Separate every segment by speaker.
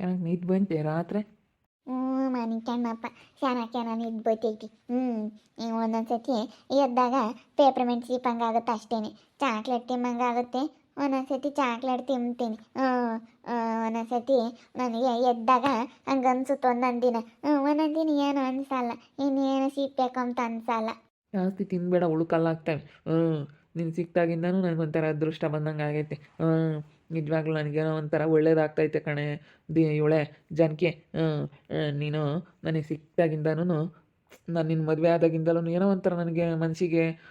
Speaker 1: ಚೆನ್ನಾಗಿ ನಿದ್ದು ಬಂತೆ ರಾತ್ರಿ
Speaker 2: ಹ್ಞೂ ಮನೆ ಕಣ್ಣಪ್ಪ ಚೆನ್ನಾಗಿ ಚೆನ್ನಾಗಿ ಇದು ಬತ್ತೈತಿ ಹ್ಞೂ ಒಂದೊಂದು ಸತಿ ಎದ್ದಾಗ ಪೇಪರ್ಮೆಂಟ್ ಸೀಪಂಗೆ ಆಗುತ್ತೆ ಅಷ್ಟೇನೆ. ಚಾಕ್ಲೇಟ್ ತಿಮ್ಮಂಗೆ ಆಗುತ್ತೆ ಒಂದೊಂದು ಸತಿ ಚಾಕ್ಲೇಟ್ ತಿಂತೀನಿ ಒಂದೊಂದು ಸತಿ ನನಗೆ ಎದ್ದಾಗ ಹಂಗೆ ಅನ್ಸುತ್ತೆ ಒಂದೊಂದು ದಿನ. ಒಂದೊಂದು ದಿನ ಏನು ಅನ್ಸಲ್ಲ. ಇನ್ನೇನು ಸಿಗ್ಬೇಕು ಅಂತ ಅನ್ಸಲ್ಲ.
Speaker 1: ಜಾಸ್ತಿ ತಿನ್ಬೇಡ ಉಳ್ಕಲ್ಲಾಗ್ತವೆ. ಹ್ಞೂ ನೀನು ಸಿಕ್ತಾಗಿಂದನೂ ನನಗೊಂಥರ ಅದೃಷ್ಟ ಬಂದಂಗೆ ಆಗೈತೆ. ನಿಜವಾಗ್ಲೂ ನನಗೇನೋ ಒಂಥರ ಒಳ್ಳೇದಾಗ್ತೈತೆ ಕಣೆ. ದಿ, ಇವಳೆ ಜನಕ್ಕೆ ನೀನು ನನಗೆ ಸಿಕ್ತಾಗಿಂದನೂ ನಾನು ನಿನ್ನ ಮದುವೆ ಆದಾಗಿಂದಲೂ ಏನೋ ಒಂಥರ ನನಗೆ ಮನಸ್ಸಿಗೆ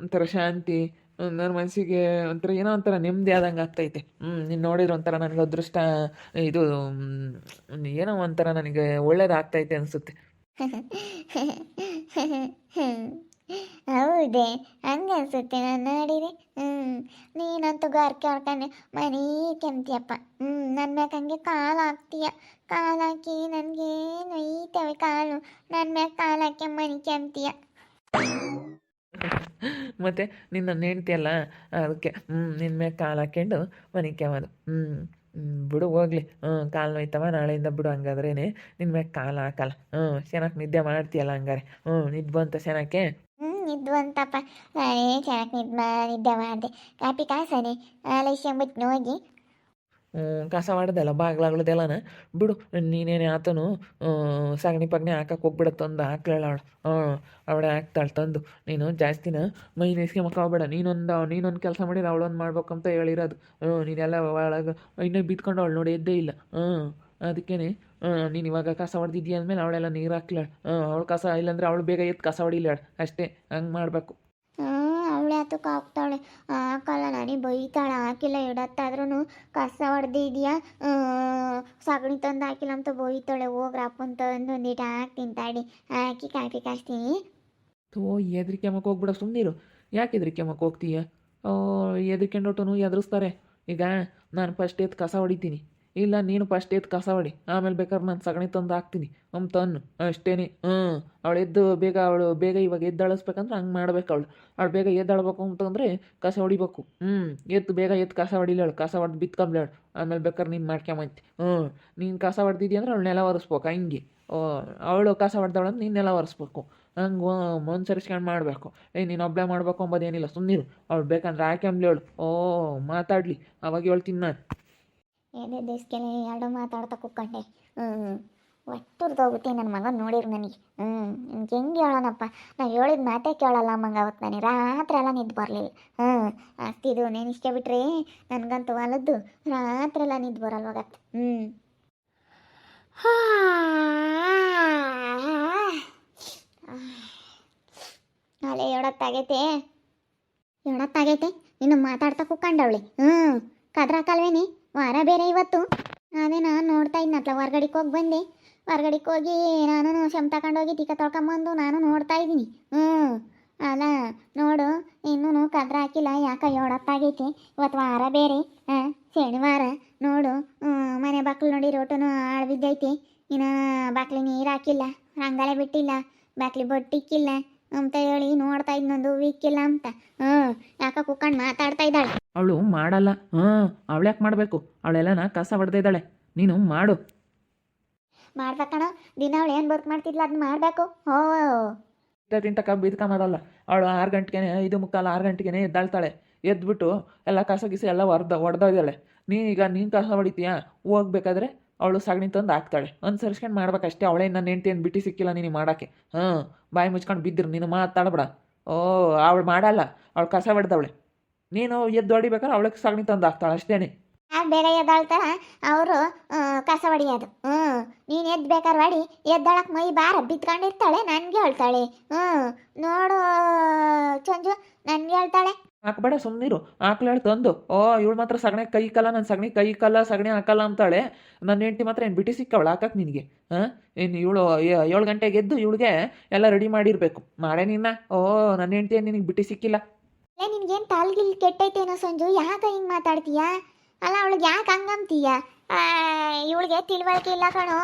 Speaker 1: ಒಂಥರ ಶಾಂತಿ ನನ್ನ ಮನಸ್ಸಿಗೆ ಒಂಥರ ಏನೋ ಒಂಥರ ನೆಮ್ಮದಿ ಆದಂಗೆ ಆಗ್ತೈತೆ. ಹ್ಞೂ ನೀನು ನೋಡಿದ್ರೆ ಒಂಥರ ನನಗೆ ಅದೃಷ್ಟ, ಇದು ಏನೋ ಒಂಥರ ನನಗೆ ಒಳ್ಳೇದಾಗ್ತೈತೆ ಅನಿಸುತ್ತೆ.
Speaker 2: ಹೌದೇ ಹಂಗೆ ಅನ್ಸುತ್ತೆ ನಾನು ನೋಡಿದೆ. ಹ್ಞೂ ನೀನಂತೂ ಗಾರ್ಕೆ ಹೊಡ್ಕೊಂಡೆ ಮರೀ ಕೆಮ್ತಿಯಪ್ಪ. ಹ್ಞೂ ನನ್ನ ಮ್ಯಾಗ ಹಂಗೆ ಕಾಲು ಹಾಕ್ತೀಯ. ಕಾಲು ಹಾಕಿ ನನಗೆ ನೋಯ್ತವೆ ಕಾಲು. ನನ್ನ ಮ್ಯಾಗ ಕಾಲು ಹಾಕಿ ಮನಿ ಕೆಮ್ತೀಯ.
Speaker 1: ಮತ್ತೆ ನಿನ್ನ ನೆಂಟಿಯಲ್ಲ ಅದಕ್ಕೆ ಹ್ಞೂ ನಿನ್ನ ಮ್ಯಾಗ ಕಾಲು ಹಾಕ್ಕೊಂಡು ಮನೆ ಕೆಮ್ಮದು ಹ್ಞೂ ಬಿಡು, ಹೋಗ್ಲಿ. ಹ್ಞೂ ಕಾಲು ನೋಯ್ತವ, ನಾಳೆಯಿಂದ ಬಿಡು ಹಂಗಾದ್ರೇನೆ. ನಿನ್ನ ಮ್ಯಾಗ ಕಾಲು ಹಾಕಲ್ಲ. ಹ್ಞೂ ಚೆನ್ನಾಗಿ ನಿದ್ದೆ ಮಾಡ್ತೀಯಲ್ಲ ಹಂಗಾರೆ. ಹ್ಞೂ ನಿದ್ದು ಬಂತ ಚೆನ್ನಾಕೆ
Speaker 2: ಹ್ಞೂ ನಿದ್ದು ಅಂತಪ್ಪ. ನಾನೇ ಚೆನ್ನಾಗಿ ನಿದ್ದು ನಿದ್ದೆ ಮಾಡಿದೆ ಕಾಪಿ ಕಾಸನೆ? ಆಲೈಸ್ಕೊಂಬಿಟ್ಟು ಹೋಗಿ.
Speaker 1: ಕಸ ಹೊಡೆದಲ್ಲ ಬಾಗ್ಲಾಗ್ಲದೆಲ್ಲನ? ಬಿಡು, ನೀನೇನೆ ಆತನು ಸಗಣಿ ಪಗಣಿ ಹಾಕಕ್ಕೆ ಹೋಗ್ಬಿಡ ತಂದು ಹಾಕ್ಲೇಳ ಅವಳು. ಹ್ಞೂ ಅವಳೆ ಹಾಕ್ತಾಳೆ ತಂದು. ನೀನು ಜಾಸ್ತಿನ ಮೈ ಹೋಗ್ಬೇಡ. ನೀನೊಂದು ನೀನೊಂದು ಕೆಲಸ ಮಾಡಿದ್ರೆ ಅವಳೊಂದು ಮಾಡ್ಬೇಕಂತ ಹೇಳಿರೋದು. ನೀನೆಲ್ಲ ಒಳಗೆ, ಇನ್ನೂ ಬಿತ್ಕೊಂಡು ಅವಳು ನೋಡಿ ಎದ್ದೇ ಇಲ್ಲ. ಹ್ಞೂ ಅದಕ್ಕೇನೆ ನೀನು ಇವಾಗ ಕಸ ಹೊಡೆದಿದ್ದೀಯ ಅಂದಮೇಲೆ ಅವಳೆಲ್ಲ ನೀರು ಹಾಕ್ಲಾಳ ಅವಳು ಕಸ ಇಲ್ಲಾಂದ್ರೆ ಅವಳು ಬೇಗ ಎದ್ದು ಕಸ ಹೊಡಿಲಾಳ ಅಷ್ಟೇ ಹಂಗೆ ಮಾಡಬೇಕು.
Speaker 2: ಅವಳೆ ಹತ್ತಕ್ಕೆ ಹಾಕ್ತಾಳೆ ಹಾಕಲ್ಲ ನನಗೆ ಬೈತಾಳೆ ಹಾಕಿಲ್ಲ ಇಡತ್ತಾದ್ರೂ ಕಸ ಹೊಡೆದಿದ್ಯಾ? ಸಗಣಿ ತಂದು ಹಾಕಿಲ್ಲ ಅಂತ ಬೈತಾಳೆ. ಹೋಗ್ರಪ್ಪ ಅಂತ ಒಂದು ಒಂದಿಟ್ಟು ಹಾಕ್ತೀನಿ ತಾಡಿ ಹಾಕಿ ಕಾಫಿ ಕಾಸ್ತೀನಿ.
Speaker 1: ತೋ ಎದ್ರಿಕ್ಯಮ್ಮಕ್ ಹೋಗ್ಬಿಡ ಸುಮ್ಮನಿರು ಯಾಕೆ ಹೆದ್ರಿಕೆಮ್ಮಕ್ಕೆ ಹೋಗ್ತೀಯ? ಓ ಹೆದ್ರಿಕೊಂಡೊಟ್ಟನು ಎದುರಿಸ್ತಾರೆ ಈಗ ನಾನು ಫಸ್ಟ್ ಎತ್ತು ಕಸ ಹೊಡಿತೀನಿ. ಇಲ್ಲ, ನೀನು ಫಸ್ಟ್ ಎದ್ದು ಕಸ ಹೊಡಿ. ಆಮೇಲೆ ಬೇಕಾದ್ರೆ ನಾನು ಸಗಣಿ ತಂದು ಹಾಕ್ತೀನಿ. ಅಂತ ತನ್ನು. ಅಷ್ಟೇನೆ. ಹ್ಞೂ ಅವಳು ಎದ್ದು ಬೇಗ ಅವಳು ಬೇಗ ಇವಾಗ ಎದ್ದಾಳಿಸ್ಬೇಕಂದ್ರೆ ಹಂಗೆ ಮಾಡ್ಬೇಕು ಅವಳು. ಅವಳು ಬೇಗ ಎದ್ದಾಳ್ಬೇಕು ಅಂತಂದರೆ ಕಸ ಹೊಡಿಬೇಕು. ಹ್ಞೂ ಎದ್ದು ಬೇಗ ಎದ್ದು ಕಸ ಹೊಡಿಲೇಳು ಕಸ ಹೊಡೆದು ಬಿತ್ಕೊಂಬ್ಲೇಳು ಆಮೇಲೆ ಬೇಕಾದ್ರೆ ನೀನು ಮಾಡ್ಕೊಂಬಂತಿ. ಹ್ಞೂ ನೀನು ಕಸ ಹೊಡೆದಿದ್ದಿ ಅಂದ್ರೆ ಅವಳು ನೆಲ ಒರೆಸ್ಬೇಕು ಹಂಗೆ. ಅವಳು ಕಸ ಹೊಡೆದವಳು ನೀನು ನೆಲ ಒರೆಸ್ಬೇಕು. ಹಂಗೆ ಮನ್ಸರಿಸ್ಕೊಂಡು ಮಾಡಬೇಕು. ಏ ನೀನು ಒಬ್ಬಳೆ ಮಾಡ್ಬೇಕು ಅಂಬೋದೇನಿಲ್ಲ ಸುಮ್ಮನಿರು ಅವಳು ಬೇಕಂದ್ರೆ ಹಾಕ್ಯಂಬ್ಲೇಳು ಓ, ಮಾತಾಡಲಿ. ಅವಾಗ ಹೇಳ್ತೀನಿ ನಾನು.
Speaker 2: ಎದೆ ದೇಶಕ್ಕೆಲ್ಲ ಎರಡು ಮಾತಾಡ್ತಾ ಕುತ್ಕೊಂಡೆ. ಹ್ಞೂ ಹೋಗುತ್ತೆ ನನ್ನ ಮಗ ನೋಡಿರು ನನಗೆ. ಹ್ಞೂ ಹೆಂಗೆ ಹೇಳೋಣಪ್ಪ? ನಾವು ಹೇಳಿದ ಮಾತೇ ಕೇಳಲ್ಲ ಮಂಗ ಅವತ್ತು ನನಗೆ ರಾತ್ರಿ ಎಲ್ಲ ನಿದ್ದು ಬರಲಿಲ್ಲ. ಹ್ಞೂ ಅಷ್ಟಿದು ಇಷ್ಟ ಬಿಟ್ರೆ ನನಗಂತೂ ಹೊಲದ್ದು ರಾತ್ರಿ ಎಲ್ಲ ನಿದ್ದು ಬರಲ್ವಾಗತ್ತೆ ಹ್ಞೂ ಅಲೆ ಹೇಳತ್ತಾಗೈತೆ ಹೇಳತ್ತಾಗೈತೆ ಇನ್ನು ಮಾತಾಡ್ತಾ ಕುಕ್ಕಂಡವಳಿ ಹ್ಞೂ ಕದ್ರಾಕಲ್ವೇನೆ ವಾರ ಬೇರೆ ಇವತ್ತು. ಅದೇ ನಾನು ನೋಡ್ತಾ ಇದ್ನತ್ಲ, ಹೊರ್ಗಡೆಗೆ ಹೋಗಿ ಬಂದೆ. ಹೊರ್ಗಡೆಗೆ ಹೋಗಿ ನಾನು ಶಮ್ ತಗೊಂಡೋಗಿ ಟೀಕ ತೊಳ್ಕೊಂಬಂದು ನಾನು ನೋಡ್ತಾ ಇದ್ದೀನಿ. ಹ್ಞೂ ಅಲ್ಲ ನೋಡು ಇನ್ನೂ ಕದ್ರ ಹಾಕಿಲ್ಲ, ಯಾಕೆ ಯೋಡಪ್ಪಾಗೈತಿ ಇವತ್ತು ವಾರ ಬೇರೆ, ಹಾಂ, ಶನಿವಾರ. ನೋಡು ಮನೆ ಬಾಕ್ಲು ನೋಡಿ ರೋಟನು ಹಾಳು ಬಿದ್ದೈತಿ. ಇನ್ನು ಬಾಕ್ಲಿ ನೀರು ಹಾಕಿಲ್ಲ ರಂಗಾಲೆ ಬಿಟ್ಟಿಲ್ಲ ಬಾಕ್ಲಿ ಬೊಟ್ಟಿಕ್ಕಿಲ್ಲ. ಅಂತ ಹೇಳಿ ನೋಡ್ತಾ ಇದ್ನೊಂದು ಇಲ್ಲ ಅಂತ. ಹ್ಮ್ ಯಾಕ ಕುಕ್ಕಂಡು ಮಾತಾಡ್ತಾ ಇದ್ದಾಳೆ.
Speaker 1: ಅವಳು ಮಾಡಲ್ಲ. ಹ್ಞೂ ಅವಳ್ಯಾಕೆ ಮಾಡಬೇಕು? ಅವಳೆಲ್ಲನ ಕಸ ಹೊಡೆದಿದ್ದಾಳೆ ನೀನು ಮಾಡು.
Speaker 2: ಮಾಡ್ಬೇಕಣ ದಿನ ಅವಳು ಏನು ವರ್ಕ್ ಮಾಡ್ತಿದ್ಲ ಅದನ್ನ ಮಾಡಬೇಕು? ಓ
Speaker 1: ತಿಂತಕ ಮಾಡಲ್ಲ. ಅವಳು ಆರು ಗಂಟೆಗೆ ಐದು ಮುಕ್ಕಾಲು ಆರು ಗಂಟೆಗೆ ಎದ್ದಾಳ್ತಾಳೆ. ಎದ್ಬಿಟ್ಟು ಎಲ್ಲ ಕಸ ಗಿಸ ಎಲ್ಲ ಹೊರ್ದ ನೀ ಈಗ ನೀನು ಕಸ ಹೊಡಿತೀಯಾ? ಹೋಗ್ಬೇಕಾದ್ರೆ ಅವಳು ಸಗಣಿ ತಂದು ಹಾಕ್ತಾಳೆ. ಅನುಸರಿಸ್ಕೊಂಡು ಮಾಡ್ಬೇಕಷ್ಟೇ. ಅವಳೇ ನನ್ನ ಹೆಂಡ್ತಿ ಏನು ಬಿಟ್ಟು ಸಿಕ್ಕಿಲ್ಲ ನೀನು ಮಾಡೋಕ್ಕೆ. ಹಾಂ ಬಾಯಿ ಮುಚ್ಕೊಂಡು ಬಿದ್ದರು. ನೀನು ಮಾತಾಡಬೇಡ. ಓ, ಅವಳು ಮಾಡಲ್ಲ. ಅವಳು ಕಸ ಹೊಡೆದವಳೆ. ನೀನು ಎದ್ದು ಹೊಡಿಬೇಕಾದ್ರೆ ಅವಳಿಗೆ ಸಗಣಿ ತಂದು ಹಾಕ್ತಾಳೆ ಅಷ್ಟೇನೆ.
Speaker 2: ಬೇರೆ ಬೇಗ ಎದ್ದಾಳ್ತಾರ ಅವರು ಕಸ ಹೊಡಿಯೋದು. ಹ್ಞೂ, ನೀನು ಎದ್ದು ಬೇಕಾದ್ರೆ ಹೊಡಿ. ಎದ್ದಾಳಕ್ಕೆ ಮೈ ಬಾರ ಬಿತ್ಕೊಂಡಿರ್ತಾಳೆ, ನನಗೆ ಹೇಳ್ತಾಳೆ. ಹ್ಞೂ, ನೋಡು, ಚಂಜು, ನನಗೆ ಹೇಳ್ತಾಳೆ.
Speaker 1: ಹಾಕ್ಬೇಡ ಸುಮ್ಮನಿರು ಹಾಕ್ಲಾಳು ತಂದು. ಓ ಇವಳು ಮಾತ್ರ ಸಗಣಿ ಕೈ ಕಲ್ಲ ನನ್ನ ಸಗಣಿ ಕೈ ಕಲ್ಲ ಸಗಣಿ ಹಾಕಲ್ಲ ಅಂತಾಳೆ. ನನ್ನ ಹೆಂಡತಿ ಮಾತ್ರ ಏನು ಬಿಟ್ಟು ಸಿಕ್ಕವಳು ಹಾಕಕ್ಕೆ ನಿನಗೆ? ಹಾಂ? ಏನು ಇವಳು ಏಳು ಗಂಟೆಗೆ ಎದ್ದು ಇವಳಿಗೆ ಎಲ್ಲ ರೆಡಿ ಮಾಡಿರಬೇಕು. ಮಾಡೇ ನಿನ್ನ? ಓ ನನ್ನ ಹೆಂಡತಿ ನಿನಗೆ ಬಿಟ್ಟು ಸಿಕ್ಕಿಲ್ಲ?
Speaker 2: ಏ ನಿನ್ಗೇನು ತಾಲ್ಗಿಲ್ ಕೆಟ್ಟೈತೇನೋ ಸಂಜು? ಯಾಕೆ ಹಿಂಗೆ ಮಾತಾಡ್ತೀಯ? ಅಲ್ಲ ಅವಳಿಗೆ ಯಾಕೆ ಹಂಗಂತೀಯ ಇವಳಿಗೆ ತಿಳುವಳಿಕೆ ಇಲ್ಲ ಕಣೋ.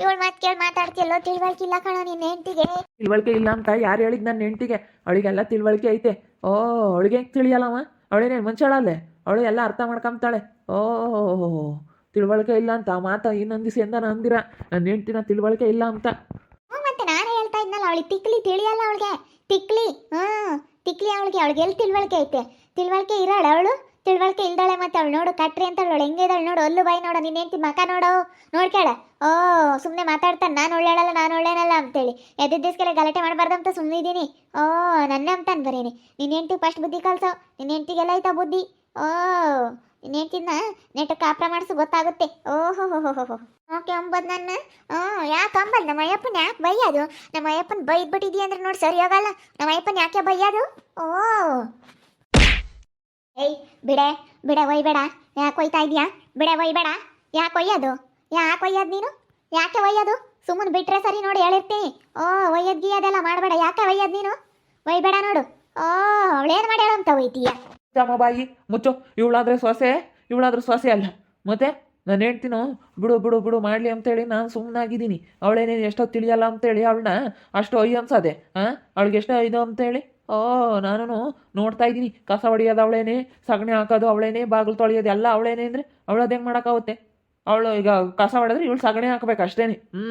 Speaker 2: ಇವಳು ಮಾತು ಕೇಳಿ ಮಾತಾಡ್ತಿಯಲ್ಲೋ ತಿಳ್ವಳಿಕೆ ಇಲ್ಲ ಕಣೋ ನಿನ್ನ ಹೆಂಡತಿಗೆ.
Speaker 1: ತಿಳುವಳಿಕೆ ಇಲ್ಲ ಅಂತ ಯಾರು ಹೇಳಿದ್ ನನ್ನ ಹೆಂಡತಿಗೆ? ಅವಳಿಗೆಲ್ಲ ತಿಳುವಳಿಕೆ ಐತೆ. ಓ, ಅವಳಿಗೆ ಹೆಂಗೆ ತಿಳಿಯಲ್ಲವ ಅವಳೇನೇನು ಮುಂಚೆಳಲ್ಲೇ? ಅವಳು ಎಲ್ಲ ಅರ್ಥ ಮಾಡ್ಕೊಂಬ್ತಾಳೆ. ಓ, ತಿಳುವಳಿಕೆ ಇಲ್ಲ ಅಂತ ಮಾತ ಇನ್ನೊಂದು ದಿವಸ ಎಂದ ಅಂದಿರ. ನನ್ನ ಹೆಂಡ್ತಿನ ತಿಳುವಳಿಕೆ ಇಲ್ಲ ಅಂತ.
Speaker 2: ಮತ್ತೆ ನಾನು ಹೇಳ್ತಾ ಇದ್ನಲ್ಲ, ಅವಳಿಗೆ ತಿಕ್ಲಿ ತಿಳಿಯಲ್ಲ ಅವಳಿಗೆ. ತಿಕ್ಲಿ, ಹ್ಞೂ, ತಿಕ್ಲಿ ಅವಳಿಗೆ ಅವಳಿಗೆ ಎಲ್ಲಿ ತಿಳುವಳಿಕೆ ಐತೆ? ತಿಳುವಳಿಕೆ ಇರೋಳು ಅವಳು? ತಿಳುವಳಿಕೆ ಇಲ್ದಾಳೆ ಮತ್ತೆ ಅವಳು ನೋಡು, ಕಟ್ರಿ ಅಂತ ಅವಳು ಹೆಂಗೆ ನೋಡು, ಅಲ್ಲು ಬಾಯಿ ನೋಡು, ನಿನ್ನ ಹೆಂಡ್ತಿ ಮಕ ನೋಡು ನೋಡ್ಕೇಳ ಓ ಸುಮ್ಮನೆ ಮಾತಾಡ್ತಾನೆ, ನಾನು ಒಳ್ಳೇಳಲ್ಲ ನಾನು ಒಳ್ಳೇನಲ್ಲ ಅಂತೇಳಿ. ಎದ್ದಿದ್ದಿಸ್ಕೆಲ್ಲ ಗಲಾಟೆ ಮಾಡಬಾರ್ದು ಅಂತ ಸುಮ್ಮನೆ ಇದ್ದೀನಿ ಓ, ನನ್ನ ಅಂತಾನೆ ಬರೀನಿ. ನಿನ್ನ ಹೆಂಡ್ತಿ ಫಸ್ಟ್ ಬುದ್ಧಿ ಕಲ್ಸೋ, ನಿನ್ನ ಹೆಂಡ್ತಿಗೆಲ್ಲ ಐತಾ ಬುದ್ಧಿ. ಓ, ನಿನ್ನ ಹೆಂಡ್ತಿನ ನೆಟ್ಟು ಕಾಪ್ರ ಮಾಡಿಸು, ಗೊತ್ತಾಗುತ್ತೆ. ಓಹೋ ಹೋ ಹೋ ಹೋ ಓಕೆ ಅಂಬದ್ ನನ್ನ. ಹ್ಞೂ ಯಾಕೆ ಅಂಬಲ್ ನಮ್ಮ ಅಯ್ಯಪ್ಪನ ಯಾಕೆ ಬೈಯೋದು ನಮ್ಮ ಅಯ್ಯಪ್ಪನ ಬೈದ್ಬಿಟ್ಟಿದ್ಯಾ ಅಂದ್ರೆ ನೋಡಿ ಸರಿ ಹೋಗಲ್ಲ. ನಮ್ಮ ಅಯ್ಯಪ್ಪನ ಯಾಕೆ ಬೈಯೋದು ಓ. ಏಯ್, ಬಿಡೆ ಬಿಡೆ, ಒಯ್ಬೇಡ. ಯಾಕೆ ಒಯ್ತಾ ಇದೀಯಾ ಬಿಡೆ, ಒಯ್ಬೇಡ. ಯಾಕೆ ಒಯ್ಯೋದು? ಯಾಕೆ ಒಯ್ಯೋದು ನೀನು? ಯಾಕೆ ಒಯ್ಯೋದು? ಸುಮ್ಮನೆ ಬಿಟ್ರೆ ಸರಿ ನೋಡಿ ಹೇಳಿರ್ತೀನಿ ಓ, ಒಯ್ಯೋದ್ ಗೀಯೋದೆಲ್ಲ ಮಾಡಬೇಡ. ಯಾಕೆ ಒಯ್ಯೋದು ನೀನು? ಒಯ್ಬೇಡ ನೋಡು. ಓ, ಅವಳೇನು ಮಾಡ್ಯಾಳ ಅಂತ ಒಯ್ತೀಯ?
Speaker 1: ತಮ್ಮ ಬಾಯಿ, ಮುಚ್ಚು. ಇವಳಾದ್ರೆ ಸೊಸೆ ಇವಳಾದ್ರೆ ಸೊಸೆ ಅಲ್ಲ. ಮತ್ತೆ? ನಾನು ಹೇಳ್ತೀನೋ? ಬಿಡು ಬಿಡು ಬಿಡು, ಮಾಡಲಿ ಅಂತೇಳಿ ನಾನು ಸುಮ್ಮನಾಗಿದ್ದೀನಿ ಅವಳೇನೇನು ಎಷ್ಟೋ ತಿಳಿಯಲ್ಲ ಅಂತೇಳಿ ಅವಳನ್ನ ಅಷ್ಟು ಒಯ್ಯ ಅನ್ಸದೆ ಹಾಂ ಅವಳಿಗೆ ಎಷ್ಟೋ ಇದು ಅಂತೇಳಿ. ಓ ನಾನು ನೋಡ್ತಾ ಇದ್ದೀನಿ. ಕಸ ಹೊಡಿಯೋದು ಅವಳೇನೆ, ಸಗಣಿ ಹಾಕೋದು ಅವಳೇನೆ, ಬಾಗಿಲು ತೊಳೆಯೋದು ಎಲ್ಲ ಅವಳೇನೆ ಅಂದರೆ ಅದು ಹೆಂಗೆ ಮಾಡೋಕ್ಕಾಗುತ್ತೆ? ಅವಳು ಈಗ ಕಸ ಹೊಡೆದ್ರೆ ಇವಳು ಸಗಣಿ ಹಾಕಬೇಕು ಅಷ್ಟೇ ಹ್ಞೂ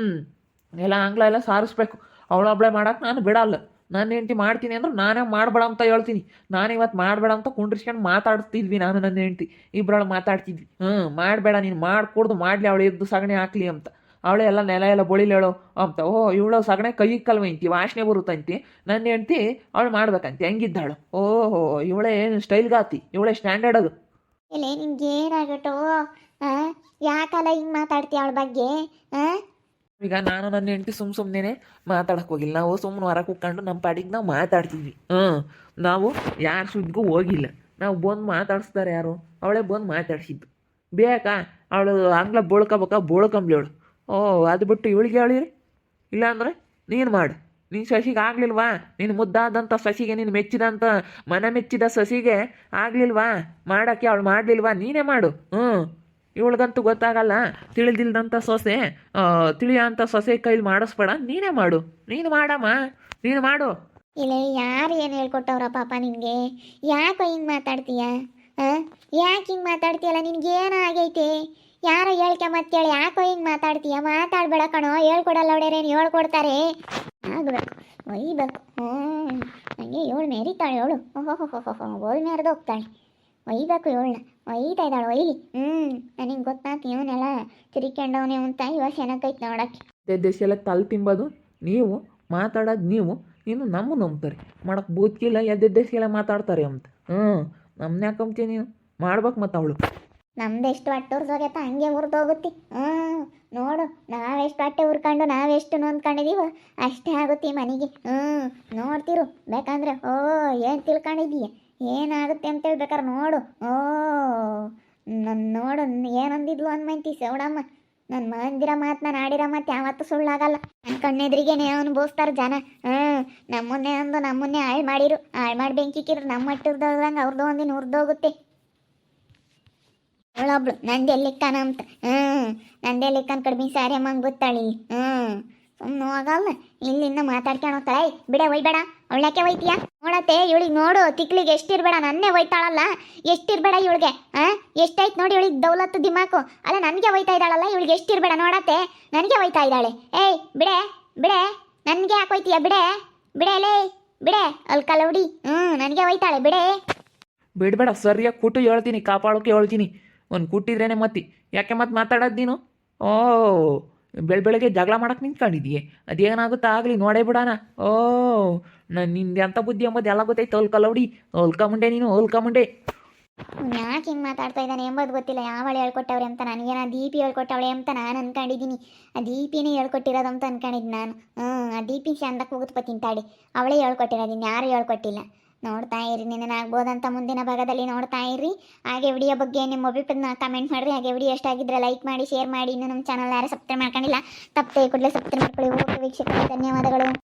Speaker 1: ಎಲ್ಲ ಆಂಗ್ಲ ಎಲ್ಲ ಸಾರಿಸ್ಬೇಕು. ಅವಳೊಬ್ಳೆ ಮಾಡೋಕೆ ನಾನು ಬಿಡಲ್ಲ. ನನ್ನ ಹೆಂಡ್ತಿ ಮಾಡ್ತೀನಿ ಅಂದ್ರೆ ನಾನೇ ಮಾಡಬೇಡ ಅಂತ ಹೇಳ್ತೀನಿ. ನಾನು ಇವತ್ತು ಮಾಡಬೇಡ ಅಂತ ಕುಂಡ್ರಿಸ್ಕೊಂಡು ಮಾತಾಡ್ತಿದ್ವಿ ನಾನು ನನ್ನ ಹೆಂಡ್ತಿ. ಇಬ್ಬರೊಳಗೆ ಮಾತಾಡ್ತಿದ್ವಿ. ಹ್ಞೂ ಮಾಡಬೇಡ ನೀನು ಮಾಡಿಕೊಡ್ದು, ಮಾಡಲಿ, ಅವಳು ಎದ್ದು ಸಗಣಿ ಹಾಕ್ಲಿ ಅಂತ. ಅವಳೆ ಎಲ್ಲ ನೆಲ ಎಲ್ಲ ಬೊಳಿಲೇಳು ಅಂತ ಓ ಇವಳು ಸಗಣೆ ಕೈ ಕಲ್ವ ಇಂತಿ ವಾಸನೆ ಬರುತ್ತಂತಿ ನನ್ನ ಹೆಂಡ್ತಿ ಅವಳು ಮಾಡ್ಬೇಕಂತೆ ಹೆಂಗಿದ್ದಾಳು ಓಹೋ ಇವಳೆ ಏನು ಸ್ಟೈಲ್ಗಾತಿ ಇವಳೆ ಸ್ಟ್ಯಾಂಡರ್ಡ್ ಅದು.
Speaker 2: ಇಲ್ಲೇ ನಿಮ್ಗೆ ಏನಾಗಟ್ಟು ಯಾಕಲ್ಲ ಹಿಂಗೆ ಮಾತಾಡ್ತೀಯ ಅವಳ ಬಗ್ಗೆ ಹಾಂ
Speaker 1: ಈಗ ನಾನು ನನ್ನ ಹೆಂಡತಿ ಸುಮ್ ಸುಮ್ಮನೆ ಮಾತಾಡಕ್ಕೆ ಹೋಗಿಲ್ಲ. ನಾವು ಸುಮ್ಮನೆ ಹೊರ ಕುಕ್ಕಂಡು ನಮ್ಮ ಪಾಡಿಗೆ ನಾವು ಮಾತಾಡ್ತಿದ್ವಿ ಹ್ಞೂ ನಾವು ಯಾರ ಸುದ್ದಿಗೂ ಹೋಗಿಲ್ಲ. ನಾವು ಬಂದು ಮಾತಾಡಿಸ್ತಾರೆ ಯಾರು? ಅವಳೇ ಬಂದು ಮಾತಾಡ್ಸಿದ್ದು. ಬೇಕಾ? ಅವಳು ಆಂಗ್ಲ ಬೋಳ್ಕೊಬೇಕಾ? ಬೋಳ್ಕೊಂಬ್ಲಿ ಅವಳು. ಓ, ಅದು ಬಿಟ್ಟು ಇವಳಿಗೆ ಹೇಳಿರಿ. ಇಲ್ಲಾಂದ್ರೆ ನೀನು ಮಾಡು. ನೀನು ಸಸಿಗೆ ಆಗ್ಲಿಲ್ವಾ? ನೀನು ಮುದ್ದಾದಂಥ ಸಸಿಗೆ, ನೀನು ಮೆಚ್ಚಿದಂಥ ಮನ ಮೆಚ್ಚಿದ ಸಸಿಗೆ ಆಗ್ಲಿಲ್ವಾ? ಮಾಡೋಕ್ಕೆ ಅವಳು ಮಾಡಲಿಲ್ವಾ? ನೀನೇ ಮಾಡು. ಹ್ಞೂ ಇವಳಿಗಂತೂ ಗೊತ್ತಾಗಲ್ಲ. ತಿಳಿದಿಲ್ದಂಥ ಸೊಸೆ ತಿಳಿಯೋಂಥ ಸೊಸೆ ಕೈಲಿ ಮಾಡಿಸ್ಬೇಡ. ನೀನೇ ಮಾಡು. ನೀನು ಮಾಡಮ್ಮ. ನೀನು ಮಾಡು.
Speaker 2: ಇಲ್ಲ ಯಾರು ಏನು ಹೇಳ್ಕೊಟ್ಟವ್ರ ಪಾಪ ನಿನಗೆ? ಯಾಕೋ ಹಿಂಗೆ ಮಾತಾಡ್ತೀಯ? ಹಾಂ? ಯಾಕೆ ಹಿಂಗೆ ಮಾತಾಡ್ತೀಯಲ್ಲ? ನಿನಗೇನೋ ಏನೋ ಆಗೈತೆ ಯಾರೋ ಹೇಳ್ಕೆ ಮತ್ತೇಳಿ ಯಾಕೋ ಹಿಂಗೆ ಮಾತಾಡ್ತೀಯ? ಮಾತಾಡ್ಬೇಡ ಕಣೋ. ಹೇಳ್ಕೊಡಲ್ಲ ಅವಳೇರೇನು ಹೇಳ್ಕೊಡ್ತಾರೆ. ಆಗಬೇಕು. ಒಯ್ಬೇಕು. ಹ್ಞೂ ನನಗೆ ಏಳು ಮೇರಿತಾಳೆ ಏಳು ಓಲ್ ಮೆರೆದು ಹೋಗ್ತಾಳೆ. ಒಯ್ಬೇಕು ಏಳನ್ನ ಒಯ್ತಾ ಇದ್ದಾಳೆ. ಒಯ್ಲಿ. ಹ್ಞೂ ನನಗೆ ಗೊತ್ತಾಗ್ತಿ ಇವನೆಲ್ಲ ತಿರ್ಕೊಂಡವನೇ ಅಂತ ಇವಾಗ ಚೆನ್ನಾಗೈತೆ ನೋಡಕ್ಕೆ.
Speaker 1: ದೇಶ ಎಲ್ಲ ತಲೆ ತಿಂಬೋದು ನೀವು ಮಾತಾಡೋದು ನೀವು. ನೀನು ನಮ್ಮ ನಂಬ್ತಾರೆ. ಮಾಡಕ್ಕೆ ಬೂದ್ಕಿಲ್ಲ ಎದ್ದೆದ್ದೆಸ್ಗೆಲ್ಲ ಮಾತಾಡ್ತಾರೆ ಅಂತ. ಹ್ಞೂ ನಮ್ಮನ್ನ ಯಾಕಂಬ್ತೀಯ ನೀನು ಮಾಡ್ಬೇಕು ಮತ್ತು ಅವಳು.
Speaker 2: ನಮ್ದೆಷ್ಟು ಹೊಟ್ಟೆ ಉರ್ದೋಗೈತ ಹಂಗೆ ಹೋಗುತ್ತೆ. ಹ್ಞೂ, ನೋಡು ನಾವೆಷ್ಟು ಹೊಟ್ಟೆ ಉರ್ಕೊಂಡು ನಾವೆಷ್ಟು ನೊಂದ್ಕೊಂಡಿದೀವ, ಅಷ್ಟೇ ಆಗುತ್ತೆ ಮನೆಗೆ. ಹ್ಞೂ, ನೋಡ್ತಿರು, ಬೇಕಂದ್ರೆ, ಓ, ಏನು ತಿಳ್ಕೊಂಡಿದೀಯ? ಏನಾಗುತ್ತೆ ಅಂತೇಳಿ ಬೇಕಾದ್ರೆ ನೋಡು, ಓ ನನ್ನ ನೋಡು, ಏನಂದಿದ್ಲು ಅನ್ಮಂತಿ ಸೌಡಮ್ಮ ನನ್ನ ಮಂದಿರ ಮಾತು, ನಾನು ಆಡಿರೋ ಮಾತು ಯಾವತ್ತೂ ಸುಳ್ಳಾಗಲ್ಲ. ನನ್ನ ಕಣ್ಣೆದ್ರಿಗೇನೆ ಅನುಭವಿಸ್ತಾರೆ ಜನ. ಹ್ಞೂ, ನಮ್ಮನ್ನೇ ಅಂದು ನಮ್ಮನ್ನೇ ಹಾಳು ಮಾಡಿರು. ಹಾಳು ಮಾಡಿ ಬೆಂಕಿಕ್ಕಿರು ನಮ್ಮ ಮಟ್ಟಿರ್ದಂಗೆ ಅವ್ರದ್ದು ಒಂದಿನ ಉರ್ದೋಗುತ್ತೆ ಅವಳೊಬ್ಳು, ನಂದೆ ಅಂತ. ಹ್ಞೂ ನಂದೆ ಲೆಕ್ಕನ ಕಡಿಮೆ ಸಾರಿ ಅಮ್ಮಂಗೆ ಗೊತ್ತಾಳಿ. ಹ್ಞೂ ಸುಮ್ಮನೆ ಹೋಗಲ್ಲ ಇಲ್ಲಿಂದ ಮಾತಾಡ್ಕೊಂಡು ಹೋಗ್ತಾಳೆ. ಬಿಡೆ, ಒಯ್ಬೇಡ. ಅವಳಕ್ಕೆ ಒಯ್ತೀಯ? ನೋಡತ್ತೆ, ಇವಳಿಗೆ ನೋಡು ತಿಕ್ಲಿಗೆ ಎಷ್ಟಿರ್ಬೇಡ. ನನ್ನೇ ಒಯ್ತಾಳಲ್ಲ. ಎಷ್ಟಿರ್ಬೇಡ ಇವಳಿಗೆ? ಹಾಂ ಎಷ್ಟಾಯ್ತು ನೋಡಿ ಇವಳಿಗೆ ದೌಲತ್ತು ದಿಮಾಕು. ಅಲ್ಲ, ನನಗೆ ಒಯ್ತಾ ಇದ್ದಾಳಲ್ಲ, ಇವಳಿಗೆ ಎಷ್ಟಿರ್ಬೇಡ ನೋಡತ್ತೆ. ನನಗೆ ಒಯ್ತಾ ಇದ್ದಾಳೆ. ಏಯ್, ಬಿಡೆ ಬಿಡೆ. ನನಗೆ ಯಾಕೆ ಒಯ್ತೀಯ, ಬಿಡೆ? ಬಿಡೆ, ಲೇ, ಬಿಡೆ. ಅಲ್ಲಿ ಕಲವಡಿ ಹ್ಞೂ ನನಗೆ ಒಯ್ತಾಳೆ, ಬಿಡೆ.
Speaker 1: ಬಿಡಬೇಡ, ಸರಿಯಾಗಿ ಕೂಟು ಹೇಳ್ತೀನಿ, ಕಾಪಾಡೋಕೆ ಹೇಳ್ತೀನಿ. ಒಂದು ಕೂಟಿದ್ರೇ ಮತ್ತಿ ಯಾಕೆ ಮತ್ತೆ ಮಾತಾಡೋದು ನೀನು? ಓ, ಬೆಳ ಬೆಳಗ್ಗೆ ಜಗಳ ಮಾಡಕ್ಕೆ ನಿಂತ್ಕೊಂಡಿದ್ದೀಯ. ಅದೇನಾಗುತ್ತಾ ಆಗಲಿ, ನೋಡೇ ಬಿಡೋಣ. ಓ, ನಾನು ನಿಂದು ಎಂಥ ಬುದ್ಧಿ ಎಂಬುದು ಎಲ್ಲ ಗೊತ್ತೈತೆ ಹೊಲ್ಕಲೌಡಿ ಹೊಲ್ಕೊಂಬಂಡೆ ನೀನು ಹೊಲ್ಕೊಂಬಂಡೆ
Speaker 2: ಯಾಕೆ ಹಿಂಗೆ ಮಾತಾಡ್ತಾ ಇದ್ದಾನೆ ಎಂಬುದು ಗೊತ್ತಿಲ್ಲ. ಯಾವಳು ಹೇಳ್ಕೊಟ್ಟವ್ರೆ ಅಂತ ನನಗೇನು ದೀಪಿ ಹೇಳ್ಕೊಟ್ಟವಳೆ ಅಂತ ನಾನು ಅನ್ಕೊಂಡಿದ್ದೀನಿ. ಆ ದೀಪಿನೇ ಹೇಳ್ಕೊಟ್ಟಿರೋದು ಅಂತ ಅನ್ಕೊಂಡಿದ್ದು ನಾನು. ಹ್ಞೂ ಆ ದೀಪಿ ಚಂದಕ್ಕೆ ಹೋಗುತ್ತಪ್ಪ ತಿಂತಾಡಿ ಅವಳೇ ಹೇಳ್ಕೊಟ್ಟಿರೋದು ಇನ್ಯಾರು ಹೇಳ್ಕೊಟ್ಟಿಲ್ಲ. ನೋಡ್ತಾ ಇರಿ ನಿನ್ನನಾಗ್ಬೋದಂತ ಮುಂದಿನ ಭಾಗದಲ್ಲಿ ನೋಡ್ತಾ ಇರಿ. ಹಾಗೆ ವಿಡಿಯೋ ಬಗ್ಗೆ ನಿಮ್ಮ ಅಭಿಪ್ರಾಯ ಕಮೆಂಟ್ ಮಾಡಿರಿ. ಹಾಗೆ ವಿಡಿಯೋ ಎಷ್ಟಾಗಿದ್ರೆ ಲೈಕ್ ಮಾಡಿ ಶೇರ್ ಮಾಡಿ. ಇನ್ನು ನಮ್ಮ ಚಾನಲ್ ಯಾರು ಸಬ್ಸ್ಕ್ರೈಬ್ ಮಾಡ್ಕೊಂಡಿಲ್ಲ, ತಪ್ಪದೆ ಕೂಡಲೇ ಸಬ್ಸ್ಕ್ರೈಬ್ ಮಾಡ್ಕೊಳ್ಳಿ. ಓಕೆ ವೀಕ್ಷಕರೇ, ಧನ್ಯವಾದಗಳು.